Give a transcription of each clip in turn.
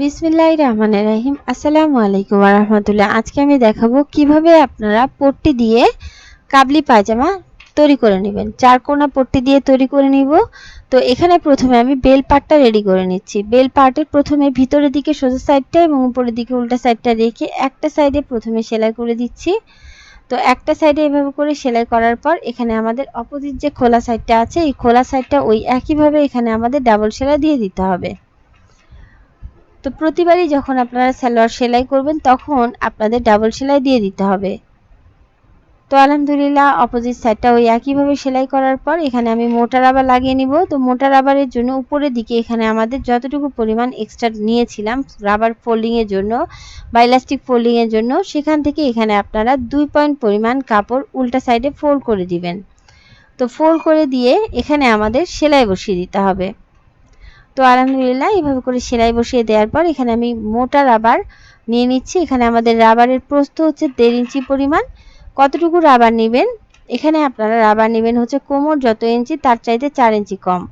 বিসমিল্লাহ রহমান রাহিম। আসসালামু আলাইকুম রহমতুল্লাহ। আজকে আমি দেখাবো কীভাবে আপনারা পট্টি দিয়ে কাবলি পায়জামা তৈরি করে নেবেন। চার কোনা পট্টি দিয়ে তৈরি করে নিব। তো এখানে প্রথমে আমি বেল পার্টটা রেডি করে নিচ্ছি। বেল পার্টের প্রথমে ভিতরের দিকে সোজা সাইডটা এবং উপরের দিকে উল্টা সাইডটা রেখে একটা সাইডে প্রথমে সেলাই করে দিচ্ছি। তো একটা সাইডে এভাবে করে সেলাই করার পর এখানে আমাদের অপোজিট যে খোলা সাইডটা আছে, এই খোলা সাইডটা ওই একইভাবে এখানে আমাদের ডাবল সেলাই দিয়ে দিতে হবে। তো প্রতিবারই যখন আপনারা সালোয়ার সেলাই করবেন, তখন আপনাদের ডাবল সেলাই দিয়ে দিতে হবে। তো আলহামদুলিল্লাহ অপোজিট সাইডটা ওই একইভাবে সেলাই করার পর এখানে আমি মোটা রাবার লাগিয়ে নিব। তো মোটা রাবারের জন্য উপরের দিকে এখানে আমাদের যতটুকু পরিমাণ এক্সট্রা নিয়েছিলাম রাবার ফোল্ডিংয়ের জন্য বা ইলাস্টিক ফোল্ডিংয়ের জন্য, সেখান থেকে এখানে আপনারা দুই পয়েন্ট পরিমাণ কাপড় উল্টা সাইডে ফোল্ড করে দিবেন। তো ফোল্ড করে দিয়ে এখানে আমাদের সেলাই বসিয়ে দিতে হবে। তো আলহামদুলিল্লাহ, এইভাবে করে সেলাই বসিয়ে দেওয়ার পর এখানে আমি মোটা রাবার নিয়ে নিচ্ছি। এখানে আমাদের রাবারের প্রস্থ হচ্ছে দেড় ইঞ্চি পরিমাণ। কতটুকু রাবার নেবেন? এখানে আপনারা রাবার নেবেন হচ্ছে কোমর যত ইঞ্চি, তার চাইতে চার ইঞ্চি কম।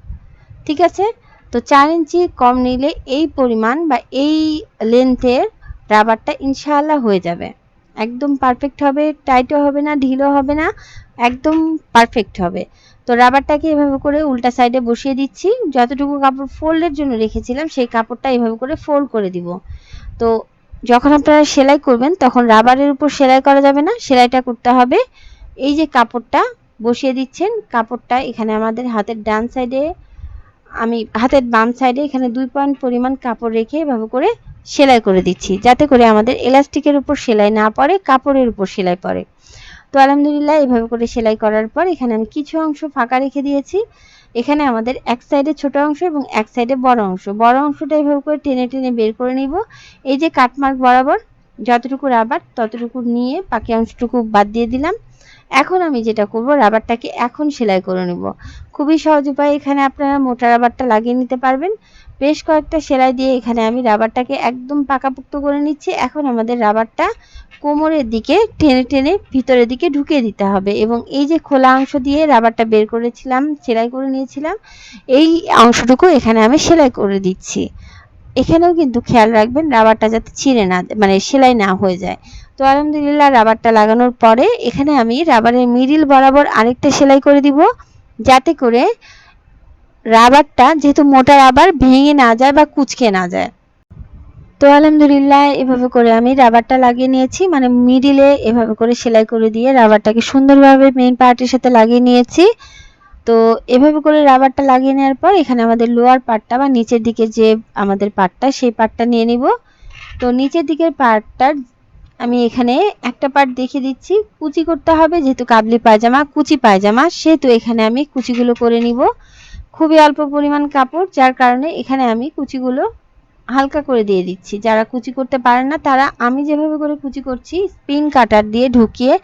ঠিক আছে? তো চার ইঞ্চি কম নিলে এই পরিমাণ বা এই লেন্থের রাবারটা ইনশাআল্লাহ হয়ে যাবে। একদম পারফেক্ট হবে টাইটও হবে না, ঢিলও হবে না, একদম পারফেক্ট হবে। তো রাবারটাকে এভাবে করে উল্টা সাইডে বসিয়ে দিচ্ছি। যতটুকু কাপড় ফোল্ডের জন্য রেখেছিলাম, সেই কাপড়টা এভাবে করে ফোল্ড করে দিব। তো যখন আপনারা সেলাই করবেন, তখন রাবারের উপর সেলাই করা যাবে না, সেলাইটা করতে হবে। এই যে কাপড়টা বসিয়ে দিচ্ছেন, কাপড়টা এখানে আমাদের হাতের ডান সাইডে আমি হাতের বাম সাইডে এখানে দুই পয়েন্ট পরিমাণ কাপড় রেখে এভাবে করে সেলাই করে দিচ্ছি। যাতে করে আমাদের এলাস্টিকের উপর সেলাই না পড়ে, কাপড়ের উপর সেলাই পড়ে। তো আলহামদুলিল্লাহ এভাবে করে সেলাই করার পর এখানে আমি কিছু অংশ ফাঁকা রেখে দিয়েছি। এখানে আমাদের এক সাইডে ছোট অংশ এবং এক সাইডে বড় অংশ। বড় অংশটা এভাবে করে টেনে টেনে বের করে নিব। এই যে কাটমার্ক বরাবর, যতটুকু রাবার ততটুকু নিয়ে বাকি অংশটুকু বাদ দিয়ে দিলাম। এখন আমি যেটা করব, রাবারটাকে এখন সেলাই করে নেব। খুবই সহজ উপায়, এখানে আপনারা মোটা রাবারটা লাগিয়ে নিতে পারবেন। বেশ কয়েকটা সেলাই দিয়ে এখানে আমি রাবারটাকে একদম পাকাপোক্ত করে নিচ্ছি। এখন আমাদের রাবারটা কোমরের দিকে টেনে টেনে ভিতরের দিকে ঢুকিয়ে দিতে হবে এবং এই যে খোলা অংশ দিয়ে রাবারটা বের করেছিলাম, সেলাই করে নিয়েছিলাম, এই অংশটুকু এখানে আমি সেলাই করে দিচ্ছি। এখানেও কিন্তু খেয়াল রাখবেন, রাবারটা যাতে ছিঁড়ে না মানে সেলাই না হয়ে যায়। তো আলহামদুলিল্লাহ রাবারটা লাগানোর পরে এখানে আমি রাবারের মিডিল বরাবর আরেকটা সেলাই করে দিব, যাতে করে রাবারটা যেহেতু মোটা রাবার ভেঙে না যায় বা কুচকে না যায়। তো আলহামদুলিল্লাহ এভাবে করে আমি রাবারটা লাগিয়ে নিয়েছি মানে মিডিলে এভাবে করে সেলাই করে দিয়ে রাবারটাকে সুন্দরভাবে মেইন পার্টের সাথে লাগিয়ে নিয়েছি। তো এভাবে করে রাবারটা লাগিয়ে নেওয়ার পর এখানে আমাদের লোয়ার পার্টটা বা নিচের দিকে যে আমাদের পার্টটা সেই পার্টটা নিয়ে নিব। তো নিচের দিকের পার্টটার আমি এখানে একটা পার্ট দেখিয়ে দিচ্ছি। কুচি করতে হবে, যেহেতু কাবলি পায়জামা, কুচি পায়জামা, সেহেতু এখানে আমি কুচিগুলো করে নিব। খুবই অল্প পরিমাণ কাপড়, যার কারণে এখানে আমি কুচিগুলো হালকা করে দিয়ে দিচ্ছি। যারা কুচি করতে পারেন না, তারা আমি যেভাবে করে কুচি করছি, স্পিন কাটার দিয়ে ঢুকিয়ে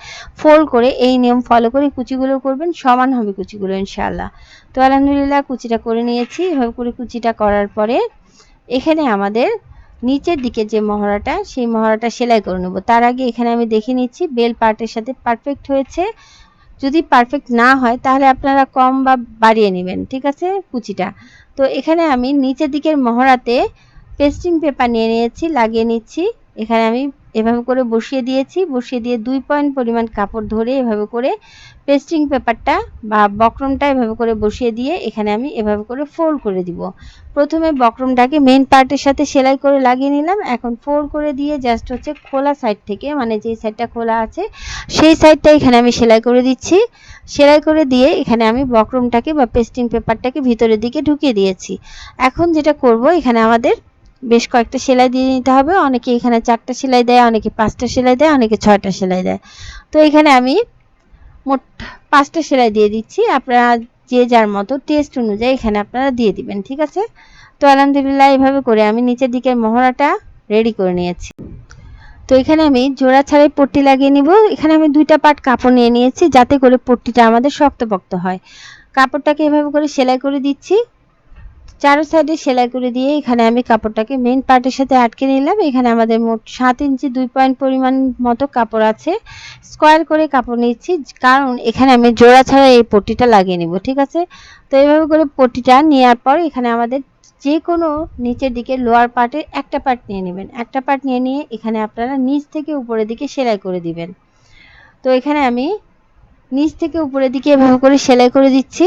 ফোল্ড করে এই নিয়ম ফলো করে কুচিগুলো করবেন, সমান হবে কুচিগুলো ইনশাল্লাহ তো আলহামদুলিল্লাহ, কুচিটা করে নিয়েছি। এভাবে করে কুচিটা করার পরে এখানে আমাদের নিচের দিকে যে মহড়াটা, সেই মহড়াটা সেলাই করে নেব। তার আগে এখানে আমি দেখে নিচ্ছি, বেল পার্টের সাথে পারফেক্ট হয়েছে। যদি পারফেক্ট না হয়, তাহলে আপনারা কম বা বাড়িয়ে নেবেন, ঠিক আছে, কুচিটা? তো এখানে আমি নিচের দিকের মহড়াতে পেস্টিং পেপার নিয়ে নিয়েছি, লাগিয়ে নিচ্ছি। এখানে আমি এভাবে করে বসিয়ে দিয়েছি। বসিয়ে দিয়ে দুই পয়েন্ট পরিমাণ কাপড় ধরে এভাবে করে পেস্টিং পেপারটা বা বক্রমটা এভাবে করে বসিয়ে দিয়ে এখানে আমি এভাবে করে ফোল্ড করে দিব। প্রথমে বক্রমটাকে মেন পার্টের সাথে সেলাই করে লাগিয়ে নিলাম। এখন ফোল্ড করে দিয়ে জাস্ট হচ্ছে খোলা সাইড থেকে মানে যে সাইডটা খোলা আছে, সেই সাইডটা এখানে আমি সেলাই করে দিচ্ছি। সেলাই করে দিয়ে এখানে আমি বক্রমটাকে বা পেস্টিং পেপারটাকে ভিতরের দিকে ঢুকিয়ে দিয়েছি। এখন যেটা করব, এখানে আমাদের বেশ কয়েকটা সেলাই দিয়ে নিতে হবে। অনেকে এখানে চারটা সেলাই দেয়, অনেকে পাঁচটা সেলাই দেয়, অনেকে ছয়টা সেলাই দেয়। তো এখানে আমি মোট পাঁচটা সেলাই দিয়ে দিচ্ছি। আপনারা যে যার মতো টেস্ট অনুযায়ী এখানে আপনারা দিয়ে দিবেন, ঠিক আছে? তো আলহামদুলিল্লাহ এইভাবে করে আমি নিচের দিকের মহড়াটা রেডি করে নিয়েছি। তো এখানে আমি জোড়া ছাড়াই পট্টি লাগিয়ে নিব। এখানে আমি দুইটা পার্ট কাপড় নিয়ে নিয়েছি যাতে করে পট্টিটা আমাদের শক্তপোক্ত হয়। কাপড়টাকে এভাবে করে সেলাই করে দিচ্ছি। চারো সাইডে সেলাই করে দিয়ে এখানে আমি কাপড়টাকে মেন পার্টের সাথে আটকে নিলাম। এখানে আমাদের মোট সাত ইঞ্চি দুই পয়েন্ট পরিমাণ মতো কাপড় আছে। স্কোয়ার করে কাপড় নিচ্ছি, কারণ এখানে আমি জোড়া ছাড়া এই পট্টিটা লাগিয়ে নিব, ঠিক আছে? তো এইভাবে করে পট্টিটা নেওয়ার পর এখানে আমাদের যে কোনো নিচের দিকে লোয়ার পার্টের একটা পার্ট নিয়ে নেবেন। একটা পার্ট নিয়ে নিয়ে এখানে আপনারা নিচ থেকে উপরের দিকে সেলাই করে দিবেন। তো এখানে আমি নিচ থেকে উপরের দিকে এভাবে করে সেলাই করে দিচ্ছি।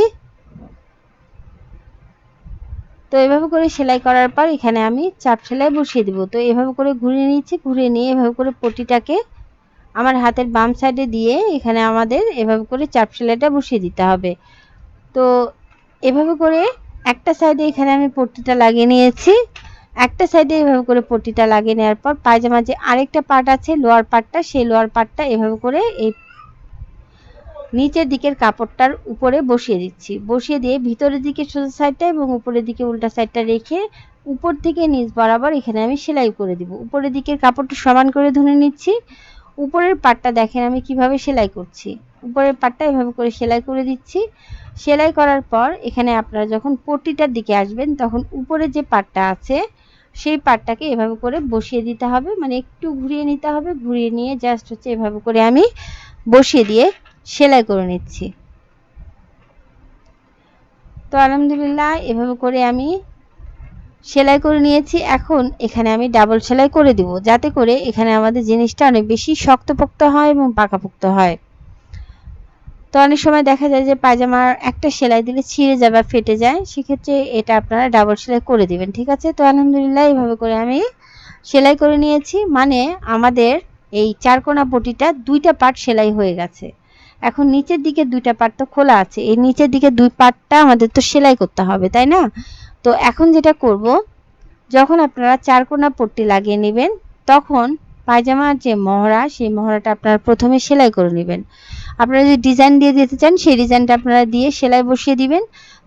তো এভাবে করে সেলাই করার পর এখানে আমি চাপ সেলাই বসিয়ে দেবো। তো এভাবে করে ঘুরিয়ে নিচ্ছি ঘুরিয়ে নিয়ে এভাবে করে পটিটাকে আমার হাতের বাম সাইডে দিয়ে এখানে আমাদের এভাবে করে চাপ সেলাইটা বসিয়ে দিতে হবে। তো এভাবে করে একটা সাইডে এখানে আমি পট্টিটা লাগিয়ে নিয়েছি। একটা সাইডে এভাবে করে পট্টিটা লাগিয়ে নেওয়ার পর পায়জামার যে আরেকটা পার্ট আছে লোয়ার পার্টটা সেই লোয়ার পার্টটা এভাবে করে এই নিচের দিকের কাপড়টার উপরে বসিয়ে দিচ্ছি। বসিয়ে দিয়ে ভিতরের দিকে সোজা সাইডটা এবং উপরের দিকে উল্টা সাইডটা রেখে উপর থেকে নিচ বরাবর এখানে আমি সেলাই করে দিব। উপরের দিকের কাপড়টা সমান করে ধরে নিচ্ছি। উপরের পাটটা দেখেন আমি কীভাবে সেলাই করছি। উপরের পাটটা এভাবে করে সেলাই করে দিচ্ছি। সেলাই করার পর এখানে আপনারা যখন পট্টিটার দিকে আসবেন তখন উপরে যে পাটটা আছে, সেই পাটটাকে এভাবে করে বসিয়ে দিতে হবে। মানে একটু ঘুরিয়ে নিতে হবে। ঘুরিয়ে নিয়ে জাস্ট হচ্ছে এভাবে করে আমি বসিয়ে দিয়ে সেলাই করে নিচ্ছি। তো আলহামদুলিল্লাহ, এভাবে করে আমি সেলাই করে নিয়েছি। এখন এখানে আমি ডাবল সেলাই করে দিব, যাতে করে এখানে আমাদের জিনিসটা অনেক বেশি শক্তপোক্ত হয় এবং পাকাপোক্ত হয়। তো অনেক সময় দেখা যায় যে পায়জামার একটা সেলাই দিলে ছিঁড়ে যায় বা ফেটে যায়, সেক্ষেত্রে এটা আপনারা ডাবল সেলাই করে দিবেন, ঠিক আছে? তো আলহামদুলিল্লাহ এইভাবে করে আমি সেলাই করে নিয়েছি। মানে আমাদের এই চারকোনা পটিটা দুইটা পার্ট সেলাই হয়ে গেছে। এখন নিচের দিকে দুইটা পার্ট তো খোলা আছে। এই নিচের দিকে দুই পার্টটা আমাদের তো সেলাই করতে হবে, তাই না? তো এখন যেটা করব, যখন আপনারা চারকোনা পট্টি লাগিয়ে নেবেন, তখন পায়জামার যে মহড়া, সেই মহড়াটা আপনারা প্রথমে সেলাই করে নেবেন। আপনারা যদি ডিজাইন দিয়ে দিতে চান, সেই ডিজাইনটা আপনারা দিয়ে সেলাই বসিয়ে দিবেন।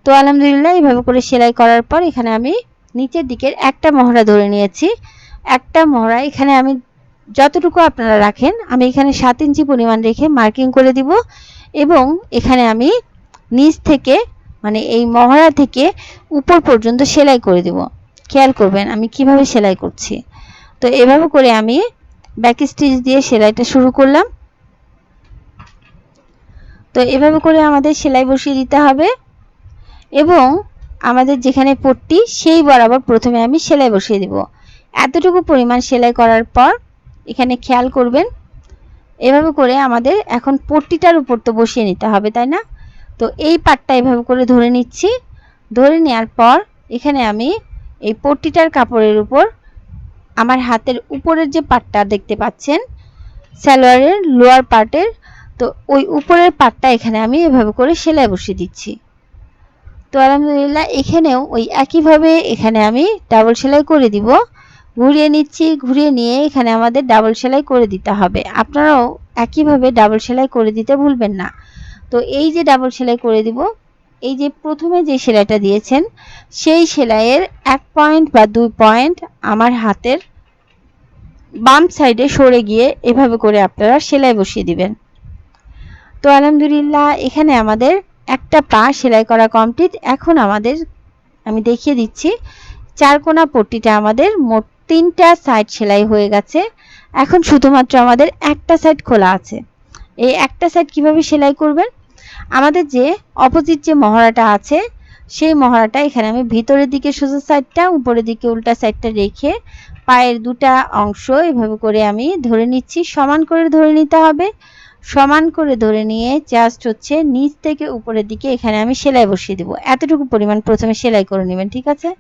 তো আলহামদুলিল্লাহ, এইভাবে করে সেলাই করার পর এখানে আমি নিচের দিকের একটা মহড়া ধরে নিয়েছি। একটা মহড়া, এখানে আমি যতটুকু আপনারা রাখেন, আমি এখানে সাত ইঞ্চি পরিমাণ রেখে মার্কিং করে দিব এবং এখানে আমি নিচ থেকে মানে এই মহড়া থেকে উপর পর্যন্ত সেলাই করে দিব। খেয়াল করবেন আমি কীভাবে সেলাই করছি। তো এভাবে করে আমি ব্যাক স্টিচ দিয়ে সেলাইটা শুরু করলাম। তো এভাবে করে আমাদের সেলাই বসিয়ে দিতে হবে এবং আমাদের যেখানে পট্টি, সেই বরাবর প্রথমে আমি সেলাই বসিয়ে দিব। এতটুকু পরিমাণ সেলাই করার পর এখানে খেয়াল করবেন। এভাবে করে আমাদের এখন পট্টিটার উপর তো বসিয়ে নিতে হবে, তাই না? তো এই পাটটা এভাবে করে ধরে নিচ্ছি। ধরে নেওয়ার পর এখানে আমি এই পট্টিটার কাপড়ের উপর আমার হাতের উপরের যে পাটটা দেখতে পাচ্ছেন, সালোয়ারের লোয়ার পার্টের তো ওই উপরের পাটটা এখানে আমি এভাবে করে সেলাই বসিয়ে দিচ্ছি। তো আলহামদুলিল্লাহ এখানেও ওই একইভাবে এখানে আমি ডাবল সেলাই করে দিব। ঘুরিয়ে নিচ্ছি, ঘুরিয়ে নিয়ে এখানে আমাদের ডাবল সেলাই করে দিতে হবে। আপনারাও একইভাবে ডাবল সেলাই করে দিতে ভুলবেন না। তো এই যে ডাবল সেলাই করে দিব, এই যে প্রথমে যে সেলাইটা দিয়েছেন, সেই সেলাইয়ের এক পয়েন্ট বা দুই পয়েন্ট আমার হাতের বাম সাইডে সরে গিয়ে এভাবে করে আপনারা সেলাই বসিয়ে দিবেন। তো আলহামদুলিল্লাহ, এখানে আমাদের একটা পা সেলাই করা কমপ্লিট এখন আমাদের, আমি দেখিয়ে দিচ্ছি চারকোনা পট্টিটা আমাদের মোট তিনটা সাইড সেলাই হয়ে গেছে। এখন শুধুমাত্র আমাদের একটা সাইড খোলা আছে। এই একটা সাইড কীভাবে সেলাই করবেন? আমাদের যে অপোজিট যে মহড়াটা আছে, সেই মহড়াটা এখানে আমি ভিতরের দিকে সোজা সাইডটা উপরের দিকে উল্টা সাইডটা রেখে পায়ের দুটা অংশ এভাবে করে আমি ধরে নিচ্ছি। সমান করে ধরে নিতে হবে। সমান করে ধরে নিয়ে জাস্ট হচ্ছে নিচ থেকে উপরের দিকে এখানে আমি সেলাই বসিয়ে দেবো। এতটুকু পরিমাণ প্রথমে সেলাই করে নেবেন, ঠিক আছে?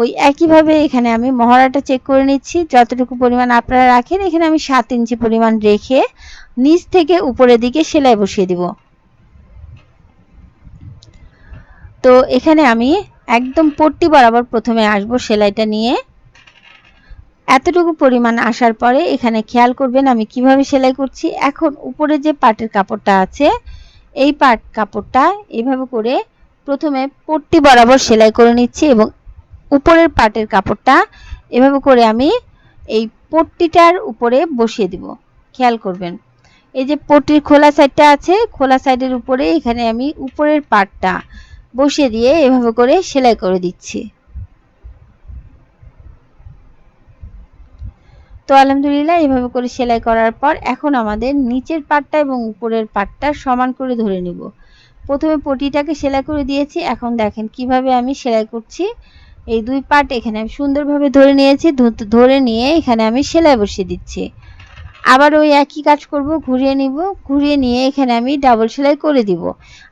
ওই একইভাবে এখানে আমি মহড়াটা চেক করে নিচ্ছি। যতটুকু পরিমাণ আপনারা রাখেন, এখানে আমি সাত ইঞ্চি পরিমাণ রেখে নিচ থেকে উপরের দিকে সেলাই বসিয়ে দিব। তো এখানে আমি একদম পট্টি বরাবর প্রথমে আসব সেলাইটা নিয়ে। এতটুকু পরিমাণ আসার পরে এখানে খেয়াল করবেন আমি কীভাবে সেলাই করছি। এখন উপরে যে পাটের কাপড়টা আছে, এই পাট কাপড়টা এভাবে করে প্রথমে পট্টি বরাবর সেলাই করে নিচ্ছি এবং উপরের পাটের কাপড়টা এভাবে করে আমি এই পট্টিটার উপরে বসিয়ে দিব। খেয়াল করবেন। এই যে পট্টির খোলা সাইডটা আছে, খোলা সাইডের উপরে এখানে আমি উপরের পাটটা বসিয়ে দিয়ে এভাবে করে সেলাই করে দিচ্ছি। তো আলহামদুলিল্লাহ, এভাবে করে সেলাই করার পর এখন আমাদের নিচের পাটটা এবং উপরের পাটটা সমান করে ধরে নিব। প্রথমে পটিটাকে সেলাই করে দিয়েছি। এখন দেখেন কীভাবে আমি সেলাই করছি। এই দুই পার্ট এখানে আমি সুন্দরভাবে ধরে নিয়েছি ধরে নিয়ে এখানে আমি সেলাই বসিয়ে দিচ্ছি। আবার ওই একই কাজ করব, ঘুরিয়ে নিব, ঘুরিয়ে নিয়ে এখানে আমি ডাবল সেলাই করে দিব।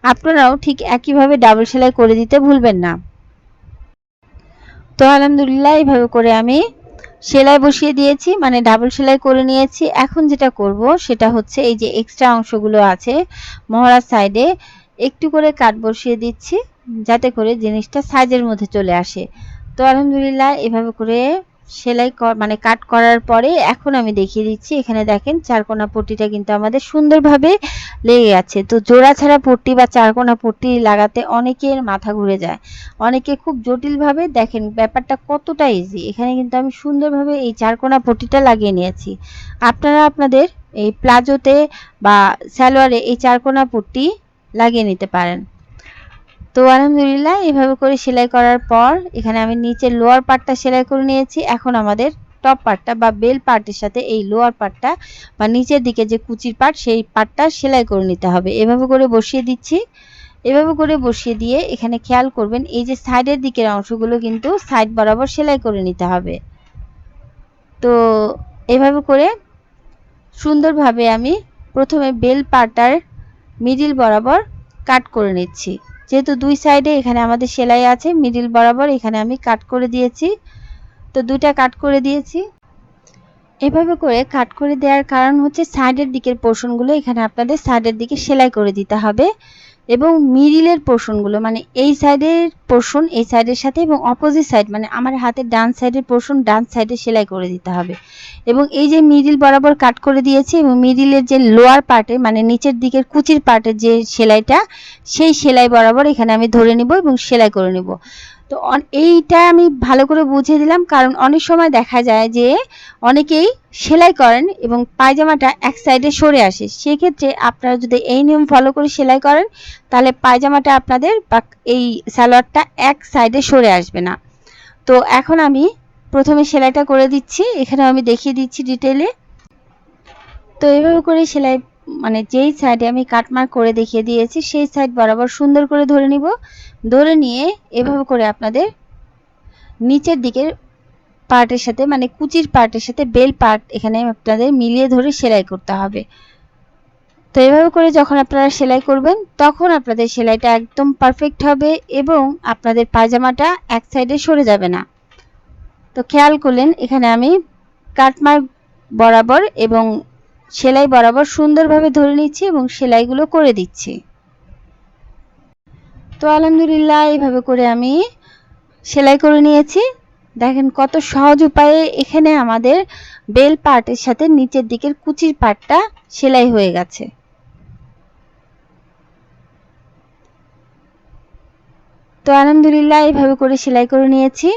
আপনারাও ঠিক একইভাবে ডাবল সেলাই করে দিতে ভুলবেন না। তো আলহামদুলিল্লাহ, এইভাবে করে আমি সেলাই বসিয়ে দিয়েছি মানে ডাবল সেলাই করে নিয়েছি। এখন যেটা করব, সেটা হচ্ছে এই যে এক্সট্রা অংশগুলো আছে, মহড়ার সাইডে একটু করে কাট বসিয়ে দিচ্ছি, যাতে করে জিনিসটা সাইজের মধ্যে চলে আসে। তো আলহামদুলিল্লাহ, এভাবে করে সেলাই মানে কাট করার পরে এখন আমি দেখিয়ে দিচ্ছি। এখানে দেখেন, চারকোনা পট্টিটা কিন্তু আমাদের সুন্দরভাবে লেগে আছে তো জোড়া ছাড়া পট্টি বা চারকোনা পট্টি লাগাতে অনেকের মাথা ঘুরে যায়। অনেকে খুব জটিলভাবে দেখেন, ব্যাপারটা কতটা ইজি এখানে কিন্তু আমি সুন্দরভাবে এই চারকোনা পট্টিটা লাগিয়ে নিয়েছি। আপনারা আপনাদের এই প্লাজোতে বা সালোয়ারে এই চারকোনা পট্টি লাগিয়ে নিতে পারেন। তো আলহামদুলিল্লাহ এভাবে করে সেলাই করার পর এখানে আমি নিচের লোয়ার পার্টটা সেলাই করে নিয়েছি। এখন আমাদের টপ পার্টটা বা বেল পার্টের সাথে এই লোয়ার পার্টটা বা নিচের দিকে যে কুচির পার্ট সেই পার্টটা সেলাই করে নিতে হবে। এভাবে করে বসিয়ে দিচ্ছি। এভাবে করে বসিয়ে দিয়ে এখানে খেয়াল করবেন, এই যে সাইডের দিকের অংশগুলো কিন্তু সাইড বরাবর সেলাই করে নিতে হবে। তো এভাবে করে সুন্দরভাবে আমি প্রথমে বেল পার্টার মিডিল বরাবর কাট করে নিচ্ছি। যেহেতু দুই সাইডে এখানে আমাদের সেলাই আছে মিডিল বরাবর এখানে আমি কাট করে দিয়েছি। তো দুইটা কাট করে দিয়েছি। এভাবে করে কাট করে দেওয়ার কারণ হচ্ছে সাইডের দিকের পোর্শনগুলো এখানে আপনাদের সাইডের দিকে সেলাই করে দিতে হবে। এবং মিডিলের পোর্শনগুলো মানে এই সাইডের পোর্শন এই সাইডের সাথে এবং অপোজিট সাইড মানে আমার হাতের ডান সাইডের পোর্শন ডান সাইডে সেলাই করে দিতে হবে। এবং এই যে মিডিল বরাবর কাট করে দিয়েছি এবং মিডিলের যে লোয়ার পার্টে মানে নিচের দিকের কুচির পার্টের যে সেলাইটা, সেই সেলাই বরাবর এখানে আমি ধরে নিব এবং সেলাই করে নিব। তো এইটা আমি ভালো করে বুঝিয়ে দিলাম, কারণ অনেক সময় দেখা যায় যে অনেকেই সেলাই করেন এবং পায়জামাটা এক সাইডে সরে আসে। সেক্ষেত্রে আপনারা যদি এই নিয়ম ফলো করে সেলাই করেন, তাহলে পায়জামাটা আপনাদের বা এই সালোয়ারটা এক সাইডে সরে আসবে না। তো এখন আমি প্রথমে সেলাইটা করে দিচ্ছি। এখানে আমি দেখিয়ে দিচ্ছি ডিটেলে তো এইভাবে করে সেলাই মানে যেই সাইডে আমি কাটমার্ক করে দেখিয়ে দিয়েছি, সেই সাইড বরাবর সুন্দর করে ধরে নিব। ধরে নিয়ে এভাবে করে আপনাদের নিচের দিকের পার্টের সাথে মানে কুচির পার্টের সাথে বেল পার্ট এখানে আপনাদের মিলিয়ে ধরে সেলাই করতে হবে। তো এভাবে করে যখন আপনারা সেলাই করবেন, তখন আপনাদের সেলাইটা একদম পারফেক্ট হবে এবং আপনাদের পায়জামাটা এক সাইডে সরে যাবে না। তো খেয়াল করলেন, এখানে আমি কাটমার্ক বরাবর এবং সেলাই বরাবর সুন্দরভাবে ধরে নিচ্ছি এবং সেলাইগুলো করে দিচ্ছি। তো আলহামদুলিল্লাহ, এইভাবে করে আমি সেলাই করে নিয়েছি। দেখেন কত সহজ উপায়ে এখানে আমাদের বেল পার্টের সাথে নিচের দিকের কুচির পার্টটা সেলাই হয়ে গেছে। তো আলহামদুলিল্লাহ, এইভাবে করে সেলাই করে নিয়েছি।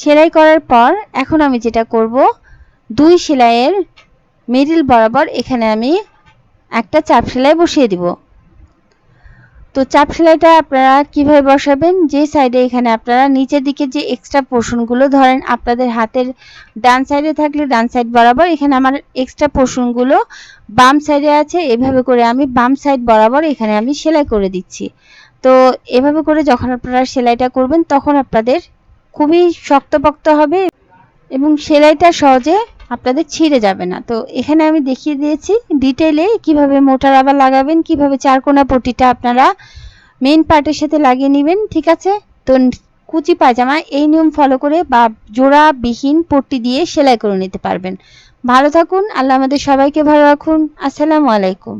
সেলাই করার পর এখন আমি যেটা করব দুই সেলাইয়ের মিডিল বরাবর এখানে আমি একটা চাপ সেলাই বসিয়ে দিব। তো চাপ সেলাইটা আপনারা কীভাবে বসাবেন? যে সাইডে এখানে আপনারা নিচের দিকে যে এক্সট্রা পোর্শনগুলো ধরেন, আপনাদের হাতের ডান সাইডে থাকলে ডান সাইড বরাবর, এখানে আমার এক্সট্রা পোর্শনগুলো বাম সাইডে আছে, এভাবে করে আমি বাম সাইড বরাবর এখানে আমি সেলাই করে দিচ্ছি। তো এভাবে করে যখন আপনারা সেলাইটা করবেন, তখন আপনাদের খুবই শক্তপোক্ত হবে এবং সেলাইটা সহজে আপনাদের ছিঁড়ে যাবে না। তো এখানে আমি দেখিয়ে দিয়েছি ডিটেলে কীভাবে মোটা রাবার লাগাবেন, কীভাবে চারকোনা পটিটা আপনারা মেন পার্টের সাথে লাগিয়ে নেবেন, ঠিক আছে? তো কুচি পায়জামা এই নিয়ম ফলো করে বা জোড়া বিহীন পট্টি দিয়ে সেলাই করে নিতে পারবেন। ভালো থাকুন, আল্লাহ আমাদের সবাইকে ভালো রাখুন। আসসালামু আলাইকুম।